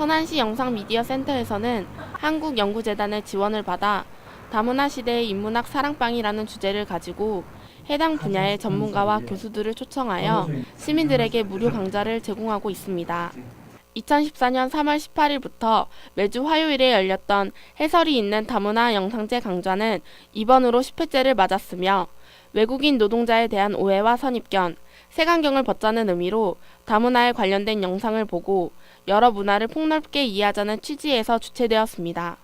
천안시 영상미디어센터에서는 한국연구재단의 지원을 받아 다문화 시대의 인문학 사랑방이라는 주제를 가지고 해당 분야의 전문가와 교수들을 초청하여 시민들에게 무료 강좌를 제공하고 있습니다. 2014년 3월 18일부터 매주 화요일에 열렸던 해설이 있는 다문화 영상제 강좌는 이번으로 10회째를 맞았으며 외국인 노동자에 대한 오해와 선입견, 색안경을 벗자는 의미로 다문화에 관련된 영상을 보고 여러 문화를 폭넓게 이해하자는 취지에서 주최되었습니다.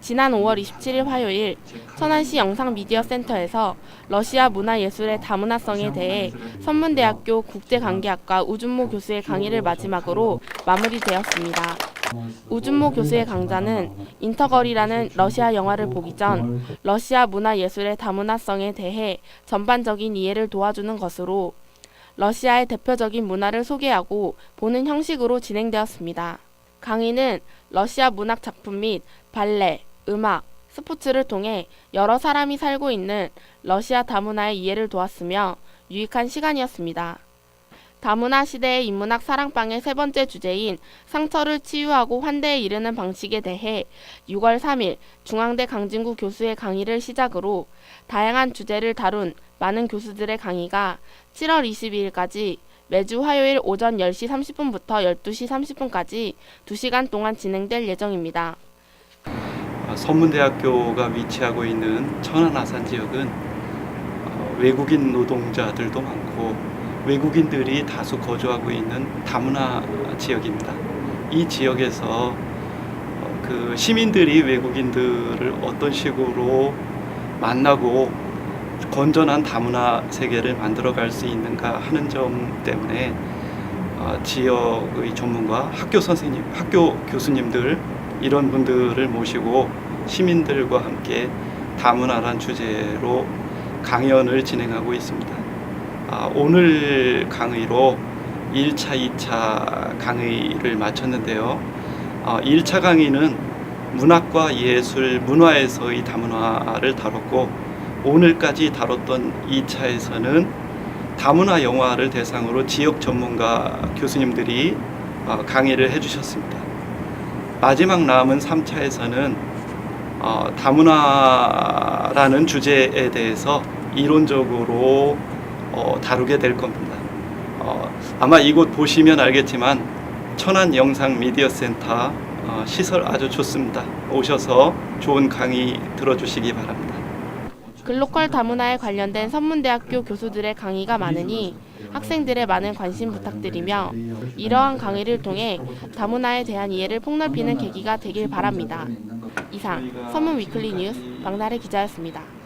지난 5월 27일 화요일 천안시 영상미디어센터에서 러시아 문화예술의 다문화성에 대해 선문대학교 국제관계학과 우준모 교수의 강의를 마지막으로 마무리되었습니다. 우준모 교수의 강좌는 인터걸이라는 러시아 영화를 보기 전 러시아 문화 예술의 다문화성에 대해 전반적인 이해를 도와주는 것으로 러시아의 대표적인 문화를 소개하고 보는 형식으로 진행되었습니다. 강의는 러시아 문학 작품 및 발레, 음악, 스포츠를 통해 여러 사람이 살고 있는 러시아 다문화의 이해를 도왔으며 유익한 시간이었습니다. 다문화 시대의 인문학 사랑방의 세 번째 주제인 상처를 치유하고 환대에 이르는 방식에 대해 6월 3일 중앙대 강진구 교수의 강의를 시작으로 다양한 주제를 다룬 많은 교수들의 강의가 7월 22일까지 매주 화요일 오전 10시 30분부터 12시 30분까지 2시간 동안 진행될 예정입니다. 어, 선문대학교가 위치하고 있는 천안 아산 지역은 어, 외국인 노동자들도 많고 외국인들이 다수 거주하고 있는 다문화 지역입니다. 이 지역에서 어, 그 시민들이 외국인들을 어떤 식으로 만나고 건전한 다문화 세계를 만들어갈 수 있는가 하는 점 때문에 어, 지역의 전문가, 학교 선생님, 학교 교수님들 이런 분들을 모시고 시민들과 함께 다문화란 주제로 강연을 진행하고 있습니다. 아, 오늘 강의로 1차, 2차 강의를 마쳤는데요. 아, 1차 강의는 문학과 예술, 문화에서의 다문화를 다뤘고 오늘까지 다뤘던 2차에서는 다문화 영화를 대상으로 지역 전문가 교수님들이 어, 강의를 해주셨습니다. 마지막 남은 3차에서는 어, 다문화라는 주제에 대해서 이론적으로 어, 다루게 될 겁니다. 어, 아마 이곳 보시면 알겠지만 천안 영상 미디어 센터 어, 시설 아주 좋습니다. 오셔서 좋은 강의 들어주시기 바랍니다. 글로컬 다문화에 관련된 선문대학교 교수들의 강의가 많으니 학생들의 많은 관심 부탁드리며 이러한 강의를 통해 다문화에 대한 이해를 폭넓히는 계기가 되길 바랍니다. 이상 선문 위클리 뉴스 박나래 기자였습니다.